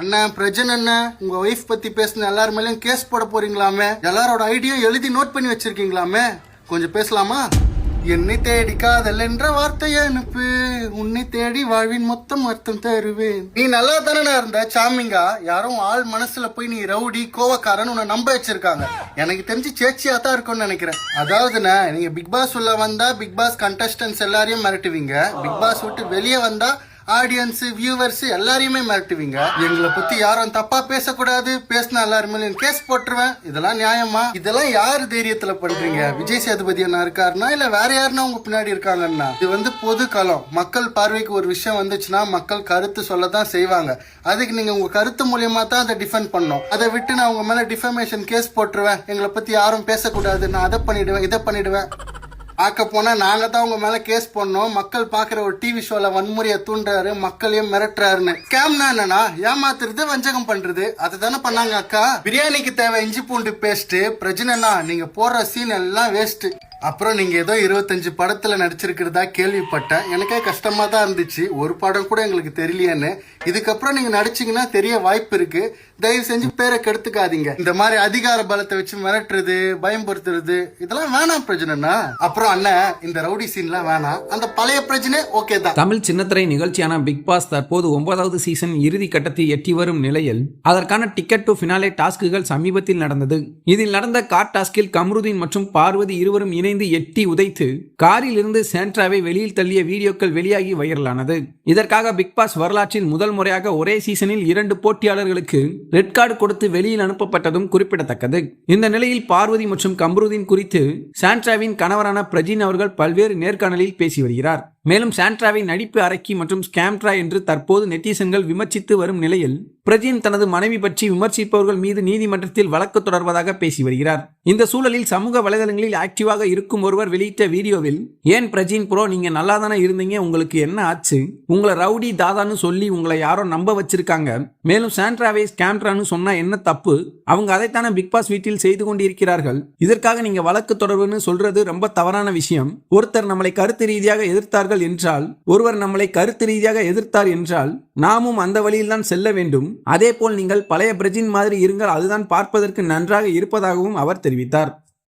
அண்ணன் பிரஜன் அண்ணன் உங்க ஒய்ஃப் பத்தி பேசின எல்லார் மேலயும் கேஸ் போட போறீங்களாமே? எல்லாரோட ஐடியும் எழுதி நோட் பண்ணி வச்சிருக்கீங்களாமே? கொஞ்சம் பேசலாமா? என்னை தேடி காதல் என்ற வார்த்தையை அனுப்பு. உன்னை தேடி வாழ்வின் மொத்தம் அர்த்தம் தருவேன். நீ நல்லா தானே இருந்த சாமிங்கா? யாரும் ஆள் மனசுல போய் நீ ரவுடி கோவக்காரன் உன்னை நம்ப வச்சிருக்காங்க. எனக்கு தெரிஞ்சு சேச்சியா தான் இருக்கும்னு நினைக்கிறேன். அதாவதுண்ணா நீங்க பிக் பாஸ் உள்ள வந்தா பிக் பாஸ் கண்டஸ்டன்ஸ் எல்லாரையும் மிரட்டுவீங்க. பிக் பாஸ் விட்டு வெளியே வந்தா ஆடியன்ஸ் வியூவர்ஸ் எல்லாரையுமே மிரட்டுவீங்க. எங்களை பத்தி யாரும் தப்பா பேசக்கூடாது. பேசினா எல்லாருமே கேஸ் போட்டுருவேன். இதெல்லாம் நியாயமா? இதெல்லாம் யார் தைரியத்துல பண்றீங்க? விஜய் சேதுபதி என்ன இருக்காருன்னா இல்ல வேற யாருன்னா உங்க பின்னாடி இருக்காங்கன்னா? இது வந்து பொது களம். மக்கள் பார்வைக்கு ஒரு விஷயம் வந்துச்சுன்னா மக்கள் கருத்து சொல்ல தான் செய்வாங்க. அதுக்கு நீங்க உங்க கருத்து மூலியமா தான் அதை டிஃபெண்ட் பண்ணணும். அதை விட்டு நான் உங்க மேல டிஃபமேஷன் கேஸ் போட்டுருவேன். எங்களை பத்தி யாரும் பேசக்கூடாது. நான் அதை பண்ணிடுவேன் இதை பண்ணிடுவேன். ஆக்க போனா நாங்க தான் உங்க மேல கேஸ் பண்ணோம். மக்கள் பாக்குற ஒரு டிவி ஷோல வன்முறையை தூண்டுறாரு மக்களையும் மிரட்டுறாருன்னு. கேம்னா என்னன்னா ஏமாத்துறது வஞ்சகம் பண்றது. அதுதானே பண்ணாங்க அக்கா. பிரியாணிக்கு தேவை இஞ்சி பூண்டு பேஸ்ட் பிரச்சனைனா நீங்க போடுற சீன் எல்லாம் வேஸ்ட் அப்புறம் நீங்க ஏதோ இருபத்தஞ்சு படத்துல நடிச்சிருக்கிறதா கேள்விப்பட்டேன். எனக்கே கஷ்டமா தான் இருந்துச்சு. ஒரு படம் கூட எங்களுக்கு தெரியலையான்னு இதுக்கப்புறம் நீங்க நடிச்சீங்கன்னா தெரிய வாய்ப்பு இருக்கு. தயவு செஞ்சு பேரை கெடுத்துக்காதீங்க. இந்த மாதிரி அதிகார பலத்தை வச்சு மிரட்டுறது பயம்படுத்துறது இதெல்லாம் வேணாம் பிரச்சனைனா அப்புறம் அண்ணன் இந்த ரவுடி சீன்லாம் வேணாம். அந்த பழைய பிரச்சனை ஓகே தான். தமிழ் சின்னத்திரை நிகழ்ச்சியான பிக் பாஸ் தற்போது ஒன்பதாவது சீசன் இறுதி கட்டத்தை எட்டி வரும் நிலையில் அதற்கான டிக்கெட் டு ஃபினாலே டாஸ்க்குகள் சமீபத்தில் நடந்தது. இதில் நடந்த கார் டாஸ்கில் கம்ருதீன் மற்றும் பார்வதி இருவரும் இணைந்து எட்டி உதைத்து காரில் இருந்து சாண்ட்ராவை வெளியில் தள்ளிய வீடியோக்கள் வெளியாகி வைரலானது. இதற்காக பிக் பாஸ் வரலாற்றில் முதல் முறையாக ஒரே சீசனில் இரண்டு போட்டியாளர்களுக்கு ரெட் கார்டு கொடுத்து வெளியில் அனுப்பப்பட்டதும் குறிப்பிடத்தக்கது. இந்த நிலையில் பார்வதி மற்றும் கம்ருதீன் குறித்து சாண்ட்ராவின் கணவரான பிரஜின் அவர்கள் பல்வேறு நேர்காணலில் பேசி வருகிறார். மேலும் சாண்ட்ராவின் நடிப்பு அரக்கி மற்றும் ஸ்கேம்ட்ரா என்று தற்போது நெட்டிசன்கள் விமர்சித்து வரும் நிலையில் பிரஜின் தனது மனைவி பற்றி விமர்சிப்பவர்கள் மீது நீதிமன்றத்தில் வழக்கு தொடர்வதாக பேசி வருகிறார். இந்த சூழலில் சமூக வலைதளங்களில் ஆக்டிவாக இருக்கும் ஒருவர் வெளியிட்ட வீடியோவில் ஏன் பிரஜின் ப்ரோ நீங்க நல்லா தானே இருந்தீங்க? உங்களுக்கு என்ன ஆச்சு? உங்களை ரவுடி தாதான்னு சொல்லி உங்களை யாரோ நம்ப வச்சிருக்காங்க. மேலும் சாண்ட்ராவை ஸ்கேம்ட்ரான்னு சொன்னா என்ன தப்பு? அவங்க அதைத்தானே பிக் பாஸ் வீட்டில் செய்து கொண்டிருக்கிறார்கள். இதற்காக நீங்க வழக்கு தொடர்புன்னு சொல்றது ரொம்ப தவறான விஷயம். ஒருத்தர் நம்மளை கருத்து ரீதியாக எதிர்த்தார்கள் என்றால் ஒருவர் நம்மளை கருத்து ரீதியாக எதிர்த்தார் என்றால் நாமும் அந்த வழியில் தான் செல்ல வேண்டும். அதேபோல் நீங்கள் பழைய பிரஜின் மாதிரி இருங்கள் அதுதான் பார்ப்பதற்கு நன்றாக இருப்பதாகவும் அவர் தெரிவித்தார்.